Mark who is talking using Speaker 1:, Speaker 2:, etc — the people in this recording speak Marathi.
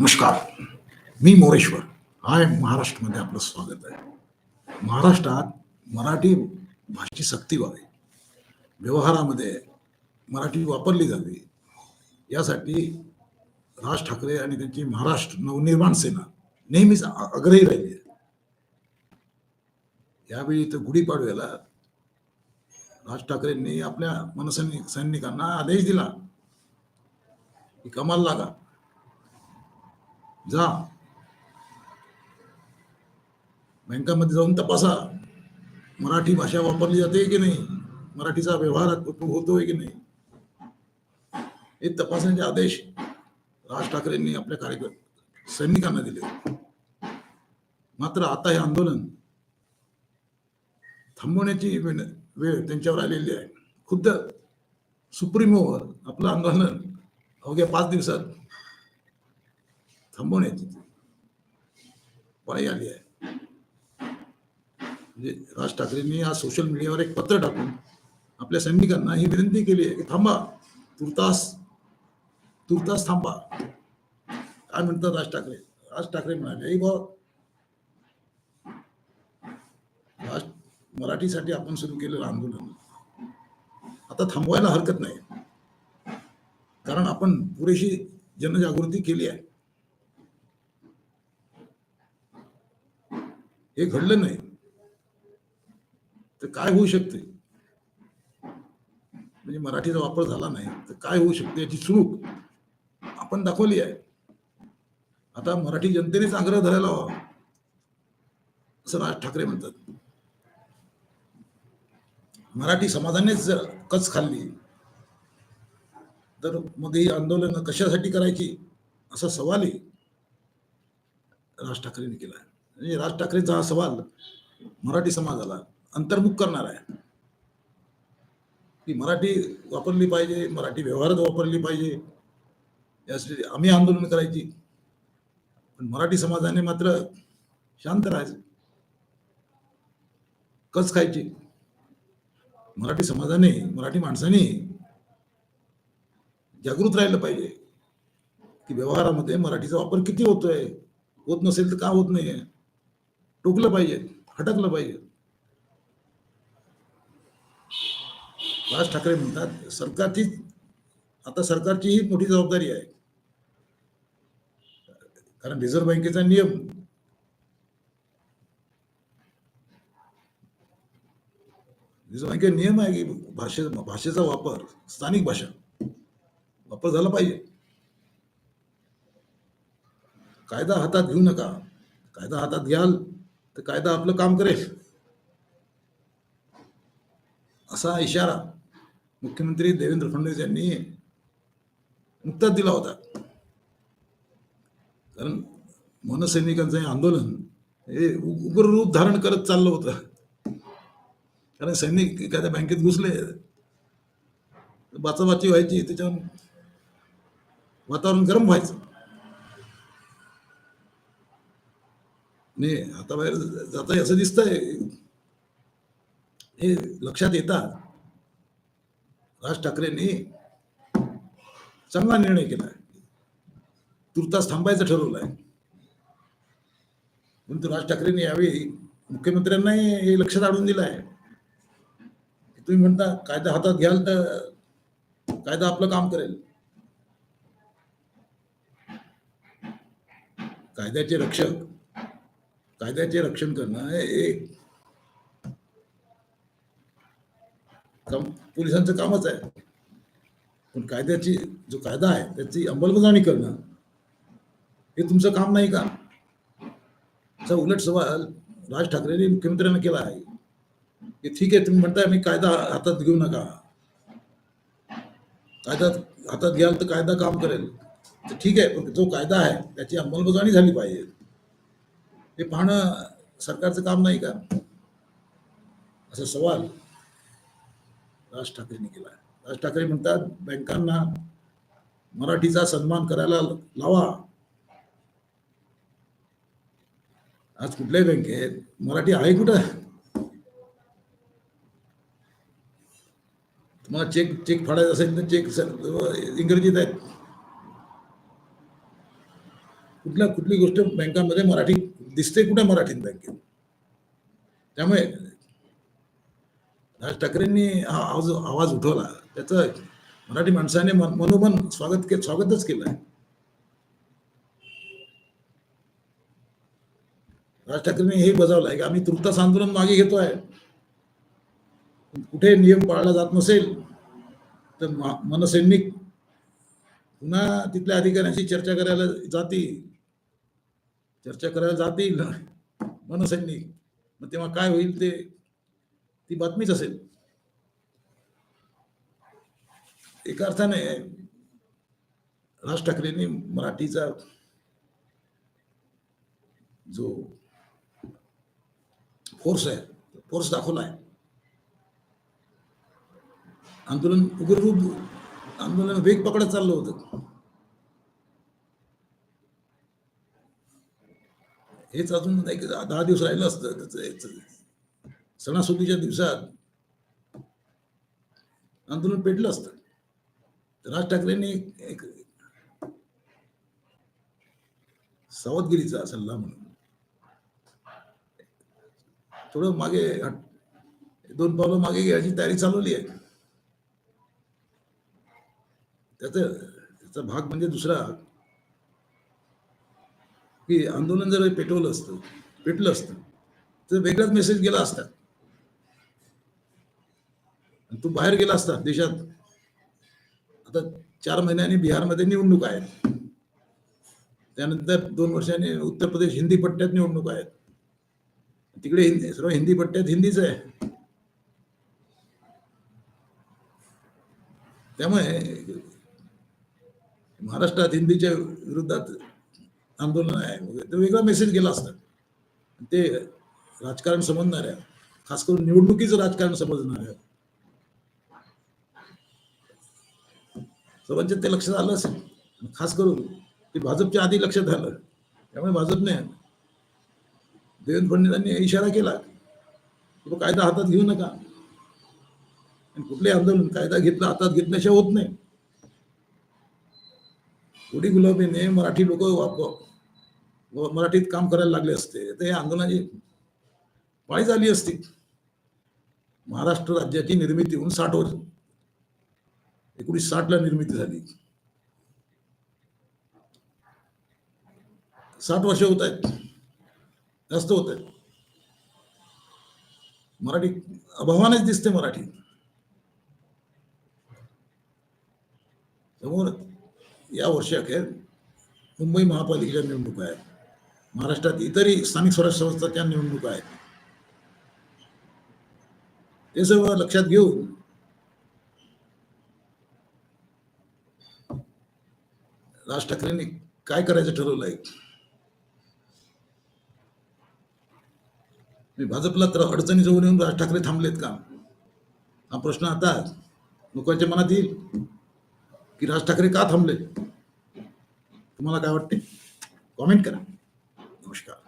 Speaker 1: नमस्कार. मी मोरेश्वर. हाय महाराष्ट्रमध्ये आपलं स्वागत आहे. महाराष्ट्रात मराठी भाषेची सक्ती व्हावी. व्यवहारामध्ये मराठी वापरली जावी. यासाठी राज ठाकरे आणि त्यांची महाराष्ट्र नवनिर्माण सेना नेहमीच आग्रही राहिली आहे. यावेळी तर गुढीपाडव्याला राज ठाकरेंनी आपल्या मनसैनिक सैनिकांना आदेश दिला की कमाल लागा. जा. बँकामध्ये जाऊन तपासा. मराठी भाषा वापरली जाते की नाही? मराठीचा व्यवहार होतोय की नाही? हे तपासण्याचे आदेश राज ठाकरेंनी आपल्या कार्यक्रम सैनिकांना दिले. मात्र आता हे आंदोलन थांबवण्याची वेळ वेळ त्यांच्यावर आलेली आहे. खुद्द सुप्रीमोवर आपलं आंदोलन अवघ्या पाच दिवसात थांबवण्याची पाळी आली आहे म्हणजे राज ठाकरेंनी आज सोशल मीडियावर एक पत्र टाकून आपल्या सैनिकांना ही विनंती केली आहे की थांबा तुर्तास तुर्तास थांबा काय म्हणतात राज ठाकरे राज ठाकरे म्हणाले "ए बुवा, राज मराठीसाठी आपण सुरू केलेलं आंदोलन आता थांबवायला हरकत नाही कारण आपण पुरेशी जनजागृती केली आहे हे घडलं नाही. तर काय होऊ शकते? म्हणजे मराठीचा वापर झाला नाही तर काय होऊ शकते याची चूक आपण दाखवली आहे. आता मराठी जनतेनेच आग्रह धरायला हवा. असं राज ठाकरे म्हणतात. मराठी समाजानेच जर कच खाल्ली तर मग ही आंदोलन कशासाठी करायची? असा सवालही राज ठाकरेंनी केला आहे. म्हणजे राज ठाकरेंचा हा सवाल मराठी समाजाला अंतर्मुख करणार आहे. की मराठी वापरली पाहिजे मराठी व्यवहारात वापरली पाहिजे यासाठी आम्ही आंदोलन करायची. पण मराठी समाजाने मात्र शांत राहायचं. कच खायची? मराठी समाजाने मराठी माणसाने जागृत राहिलं पाहिजे की व्यवहारामध्ये मराठीचा वापर किती होतोय? होत नसेल तर का होत नाहीये? टोकलं पाहिजे हटकलं पाहिजे. राज ठाकरे म्हणतात सरकारची आता सरकारची ही मोठी जबाबदारी आहे. कारण रिझर्व्ह बँकेचा नियम. रिझर्व्ह बँकेचा नियम आहे की भाषे भाषेचा वापर स्थानिक भाषा वापर झाला पाहिजे. कायदा हातात घेऊ नका. कायदा हातात घ्याल. तर कायदा आपलं काम करेल. असा इशारा मुख्यमंत्री देवेंद्र फडणवीस यांनी नुकताच दिला होता. कारण मनसैनिकांचं हे आंदोलन हे उग्र रूप धारण करत चाललं होतं. कारण सैनिक एखाद्या बँकेत घुसले बाचाबाची व्हायची त्याच्यावर वातावरण गरम व्हायचं. नाही आता बाहेर जाता असं दिसतंय. हे लक्षात येतात. राज ठाकरेंनी चांगला निर्णय केला तुर्तास थांबायचं ठरवलंय. परंतु राज ठाकरेंनी यावेळी मुख्यमंत्र्यांनाही हे लक्षात आणून दिलं आहे तुम्ही म्हणता कायदा हातात घ्याल तर कायदा आपलं काम करेल. कायद्याचे रक्षक कायद्याचे रक्षण करणं हे एक काम पोलिसांचं कामच आहे. पण कायद्याची जो कायदा आहे त्याची अंमलबजावणी करणं हे तुमचं काम नाही का? असा उलट सवाल राज ठाकरेंनी मुख्यमंत्र्यांना केला आहे. की ठीक आहे तुम्ही म्हणताय मी कायदा हातात घेऊ नका. कायदा हातात घ्याल तर कायदा काम करेल. तर ठीक आहे पण जो कायदा आहे त्याची अंमलबजावणी झाली पाहिजे. हे पाहणं सरकारचं काम नाही का? असा सवाल राज ठाकरेंनी केला. राज ठाकरे म्हणतात बँकांना मराठीचा सन्मान करायला लावा. आज कुठल्याही बँकेत मराठी आहे कुठं? तुम्हाला चेक चेक फाडायचा असेल तर चेक इंग्रजीत आहेत. कुठल्या कुठली गोष्ट बँकांमध्ये मराठी दिसते कुठे मराठी बँकेत त्यामुळे राज ठाकरेंनी हा आवाज आवाज उठवला. त्याचं मराठी माणसाने मन- मनोमन स्वागत के स्वागतच केलं राज ठाकरेंनी हे बजावलं आहे की आम्ही तुर्तास आंदोलन मागे घेतोय. कुठे नियम पाळला जात नसेल तर मनसैनिक पुन्हा तिथल्या अधिकाऱ्यांशी चर्चा करायला जातील. चर्चा करायला जात येईल ना मनसैनिक मग तेव्हा काय होईल ते ती बातमीच असेल. एका अर्थाने राज ठाकरेंनी मराठीचा जो फोर्स आहे फोर्स दाखवला आहे. आंदोलन उग्ररूप आंदोलन वेग पकडत चाललं होतं. हेच अजून एक दहा दिवस राहिलं असतं त्याचं याचं सणासुदीच्या दिवसात आंदोलन पेटलं असतं. राज ठाकरेंनी एक सावधगिरीचा सल्ला म्हणून थोडं मागे दोन पावलं मागे घ्यायची तयारी चालवली आहे. त्याचा त्याचा भाग म्हणजे दुसरा की आंदोलन जर पेटवलं असतं पेटलं असतं तर वेगळाच मेसेज गेला असता. आणि तो बाहेर गेला असता देशात. आता चार महिन्यांनी बिहारमध्ये निवडणूक आहेत. त्यानंतर दोन वर्षांनी उत्तर प्रदेश हिंदी पट्ट्यात निवडणूक आहेत. तिकडे हिंदी सर्व हिंदी पट्ट्यात हिंदीच आहे. त्यामुळे महाराष्ट्रात हिंदीच्या विरोधात आंदोलन आहे. वगैरे तो वेगळा मेसेज गेला असता. ते राजकारण समजणाऱ्या खास करून निवडणुकीचं राजकारण समजणाऱ्या. सर्वांच्या ते लक्षात आलं असेल. खास करून ते भाजपच्या आधी लक्षात आलं. त्यामुळे भाजपने देवेंद्र फडणवीसांनी इशारा केला. की कायदा हातात घेऊ नका. आणि कुठले आंदोलन कायदा घेतला हातात घेतल्याशिवाय होत नाही. थोडी गुलाबीने मराठी लोक मराठीत काम करायला लागले असते. तर हे आंदोलनाची पाळी झाली असती. महाराष्ट्र राज्याची निर्मिती होऊन साठ वर्ष एकोणीस साठ ला निर्मिती झाली. साठ वर्ष होत आहेत. जास्त होत आहेत. मराठी अभावानेच दिसते मराठी. समोर या वर्षाखेर मुंबई महापालिकेच्या निवडणुका आहेत. महाराष्ट्रात इतरही स्थानिक स्वराज्य संस्थांच्या निवडणुका आहेत. ते सर्व लक्षात घेऊन राज ठाकरेंनी काय करायचं ठरवलंय? मी भाजपला तर अडचणी जवळ येऊन राज ठाकरे थांबलेत का? हा प्रश्न आता लोकांच्या मनात येईल की राज ठाकरे का थांबले तुम्हाला काय वाटते कॉमेंट करा. नमस्कार